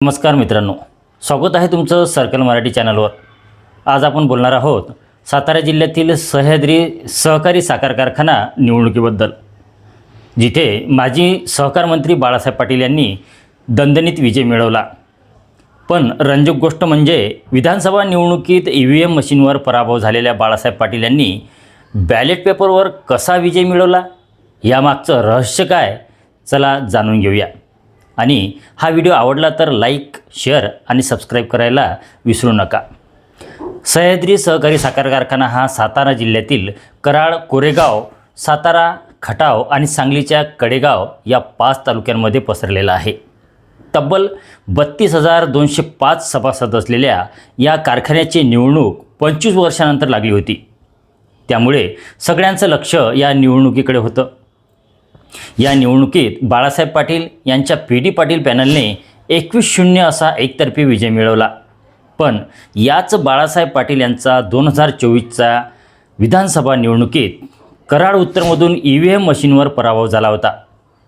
नमस्कार मित्रांनो स्वागत आहे तुमचं सर्कल मराठी चॅनलवर. आज आपण बोलणार आहोत सातारा जिल्ह्यातील सह्याद्री सहकारी साखर कारखाना निवडणुकीबद्दल जिथे माजी सहकार मंत्री बाळासाहेब पाटील यांनी दणदणीत विजय मिळवला. पण रंजक गोष्ट म्हणजे विधानसभा निवडणुकीत ई व्ही एम मशीनवर पराभव झालेल्या बाळासाहेब पाटील यांनी बॅलेट पेपरवर कसा विजय मिळवला? यामागचं रहस्य काय? चला जाणून घेऊया. आणि हा व्हिडिओ आवडला तर लाईक शेअर आणि सबस्क्राईब करायला विसरू नका. सह्याद्री सहकारी साखर कारखाना हा सातारा जिल्ह्यातील कराड कोरेगाव सातारा खटाव आणि सांगलीच्या कडेगाव या पाच तालुक्यांमध्ये पसरलेला आहे. तब्बल बत्तीस हजार दोनशे पाच सभासद असलेल्या या कारखान्याची निवडणूक पंचवीस वर्षानंतर लागली होती. त्यामुळे सगळ्यांचं लक्ष या निवडणुकीकडे होतं. या निवडणुकीत बाळासाहेब पाटील यांच्या पी डी पाटील पॅनलने एकवीस शून्य असा एकतर्फी विजय मिळवला. पण याच बाळासाहेब पाटील यांचा दोन हजार चोवीसचा विधानसभा निवडणुकीत कराड उत्तरमधून ई व्ही एम मशीनवर पराभव झाला होता.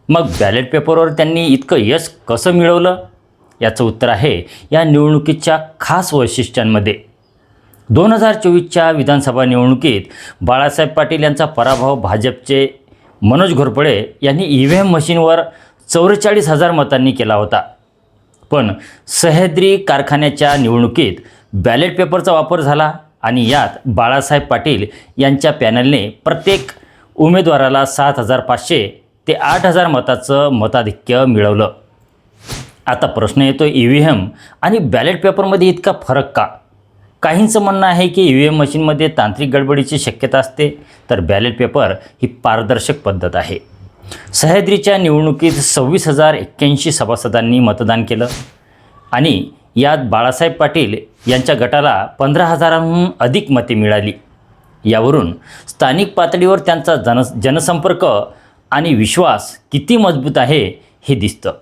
मग बॅलेट पेपरवर त्यांनी इतकं यश कसं मिळवलं? याचं उत्तर आहे या निवडणुकीच्या खास वैशिष्ट्यांमध्ये. दोन हजार चोवीसच्या विधानसभा निवडणुकीत बाळासाहेब पाटील यांचा पराभव भाजपचे मनोज घोरपडे यांनी ई व्ही एम मशीनवर चौवेचाळीस हजार मतांनी केला होता. पण सह्याद्री कारखान्याच्या निवडणुकीत बॅलेट पेपरचा वापर झाला आणि यात बाळासाहेब पाटील यांच्या पॅनलने प्रत्येक उमेदवाराला सात हजार पाचशे ते आठ हजार मताचं मताधिक्य मिळवलं. आता प्रश्न येतो ई व्ही एम आणि बॅलेट पेपरमध्ये इतका फरक का? काहींचं म्हणणं आहे की ई व्ही एम मशीनमध्ये तांत्रिक गडबडीची शक्यता असते तर बॅलेट पेपर ही पारदर्शक पद्धत आहे. सह्याद्रीच्या निवडणुकीत सव्वीस हजार एक्क्याऐंशी सभासदांनी मतदान केलं आणि यात बाळासाहेब पाटील यांच्या गटाला पंधरा हजारांहून अधिक मते मिळाली. यावरून स्थानिक पातळीवर त्यांचा जन जनसंपर्क आणि विश्वास किती मजबूत आहे हे दिसतं.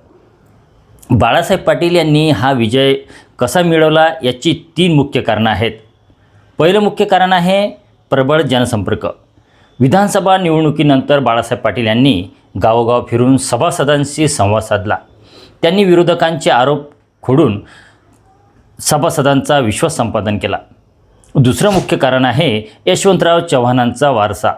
बाळासाहेब पाटील यांनी हा विजय कसा मिळवला याची तीन मुख्य कारणं आहेत. पहिलं मुख्य कारण आहे प्रबळ जनसंपर्क. विधानसभा निवडणुकीनंतर बाळासाहेब पाटील यांनी गावोगाव फिरून सभासदांशी संवाद साधला. त्यांनी विरोधकांचे आरोप खोडून सभासदांचा विश्वास संपादन केला. दुसरं मुख्य कारण आहे यशवंतराव चव्हाणांचा वारसा.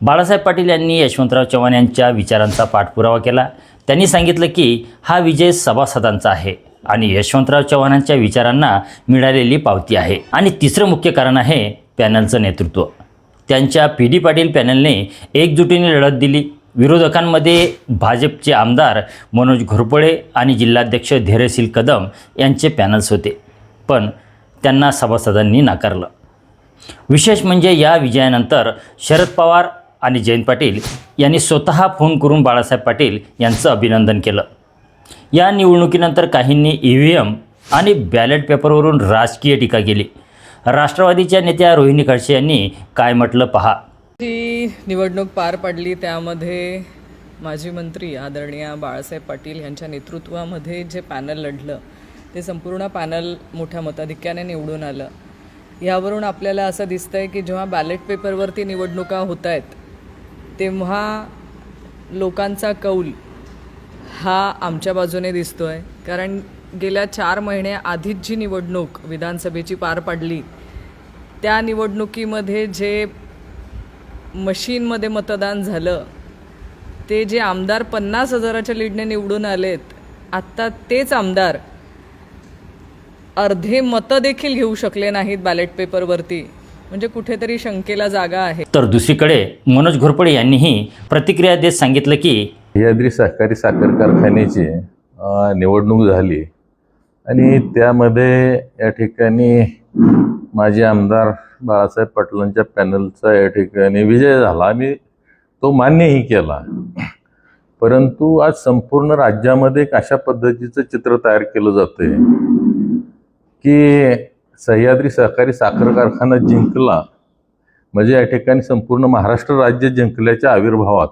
बाळासाहेब पाटील यांनी यशवंतराव चव्हाण यांच्या विचारांचा पाठपुरावा केला. त्यांनी सांगितलं की हा विजय सभासदांचा आहे. आणि यशवंतराव चव्हाणांच्या विचारांना मिळालेली पावती आहे. आणि तिसरं मुख्य कारण आहे पॅनलचं नेतृत्व. त्यांच्या पी डी पाटील पॅनलने एकजुटीने लढत दिली. विरोधकांमध्ये भाजपचे आमदार मनोज घोरपडे आणि जिल्हाध्यक्ष धैर्यशील कदम यांचे पॅनल्स होते. पण त्यांना सभासदांनी नाकारलं. विशेष म्हणजे या विजयानंतर शरद पवार आणि जयंत पाटील यांनी स्वतः फोन करून बाळासाहेब पाटील यांचं अभिनंदन केलं. या निवडणुकीनंतर काहींनी ई व्ही एम आणि बॅलेट पेपरवरून राजकीय टीका केली. राष्ट्रवादीच्या नेत्या रोहिणी खडसे यांनी काय म्हटलं पहा. जी निवडणूक पार पडली त्यामध्ये माजी मंत्री आदरणीय बाळासाहेब पाटील यांच्या नेतृत्वामध्ये जे पॅनल लढलं ते संपूर्ण पॅनल मोठ्या मताधिक्याने निवडून आलं. यावरून आपल्याला असं दिसतं आहे की जेव्हा बॅलेट पेपरवरती निवडणुका होत आहेत तेव्हा लोकांचा कौल हा आमच्या बाजूने दिसतो आहे कारण गेल्या चार महिने आधीच जी निवडणूक विधानसभेची पार पडली त्या निवडणुकीमध्ये जे मशीनमध्ये मतदान झालं ते जे आमदार पन्नास हजाराच्या लीडने निवडून आलेत आत्ता तेच आमदार अर्धे मतं देखील घेऊ शकले नाहीत बॅलेट पेपरवरती म्हणजे कुठेतरी शंकेला जागा आहे. तर दुसरीकडे मनोज घोरपडे यांनीही प्रतिक्रिया देत सांगितलं की सह्याद्री सहकारी साखर कारखान्याची निवडणूक झाली. आणि त्यामध्ये या ठिकाणी माजी आमदार बाळासाहेब पाटलांच्या पॅनलचा या ठिकाणी विजय झाला. आम्ही तो मान्यही केला. परंतु आज संपूर्ण राज्यामध्ये एक अशा पद्धतीचं चित्र तयार केलं जातंय की सह्याद्री सहकारी साखर कारखाना जिंकला. म्हणजे या ठिकाणी संपूर्ण महाराष्ट्र राज्य जिंकल्याच्या आविर्भावात.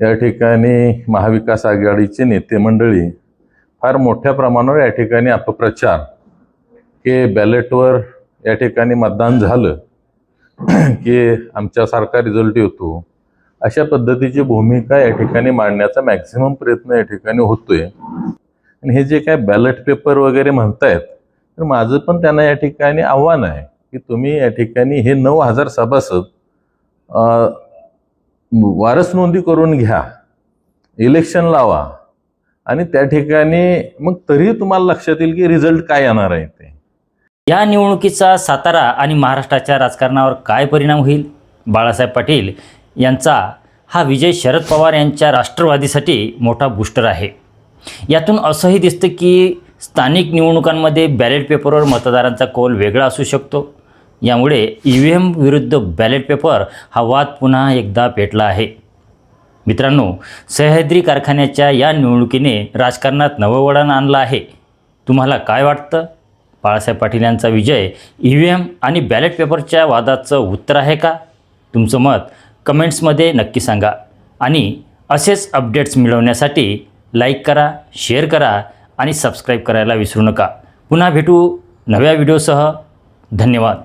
या ठिकाणी महाविकास आघाडीचे नेते मंडळी फार मोठ्या प्रमाणावर या ठिकाणी अपप्रचार. की बॅलेटवर या ठिकाणी मतदान झालं की आमच्यासारखा रिझल्ट येतो अशा पद्धतीची भूमिका या ठिकाणी मांडण्याचा मॅक्झिमम प्रयत्न या ठिकाणी होतोय. आणि हे जे काय बॅलेट पेपर वगैरे म्हणतायत तर माझं पण त्यांना या ठिकाणी आव्हान आहे की तुम्ही या ठिकाणी हे नऊ हजार सभासद वारस नोंदी करून घ्या. इलेक्शन लावा. आणि त्या ठिकाणी मग तरी तुम्हाला लक्षात येईल की रिझल्ट काय येणार आहे ते. या निवडणुकीचा सातारा आणि महाराष्ट्राच्या राजकारणावर काय परिणाम होईल? बाळासाहेब पाटील यांचा हा विजय शरद पवार यांच्या राष्ट्रवादीसाठी मोठा बूस्टर आहे. यातून असंही दिसतं की स्थानिक निवडणुकांमध्ये बॅलेट पेपरवर मतदारांचा कौल वेगळा असू शकतो. यामुळे ई व्ही एम विरुद्ध बॅलेट पेपर हा वाद पुन्हा एकदा पेटला आहे. मित्रांनो सह्याद्री कारखान्याच्या या निवडणुकीने राजकारणात नवं वळण आणलं आहे. तुम्हाला काय वाटतं? बाळासाहेब पाटील यांचा विजय ई व्ही एम आणि बॅलेट पेपरच्या वादाचं उत्तर आहे का? तुमचं मत कमेंट्समध्ये नक्की सांगा. आणि असेच अपडेट्स मिळवण्यासाठी लाईक करा शेअर करा आणि सबस्क्राईब करायला विसरू नका. पुन्हा भेटू नव्या व्हिडिओसह. धन्यवाद.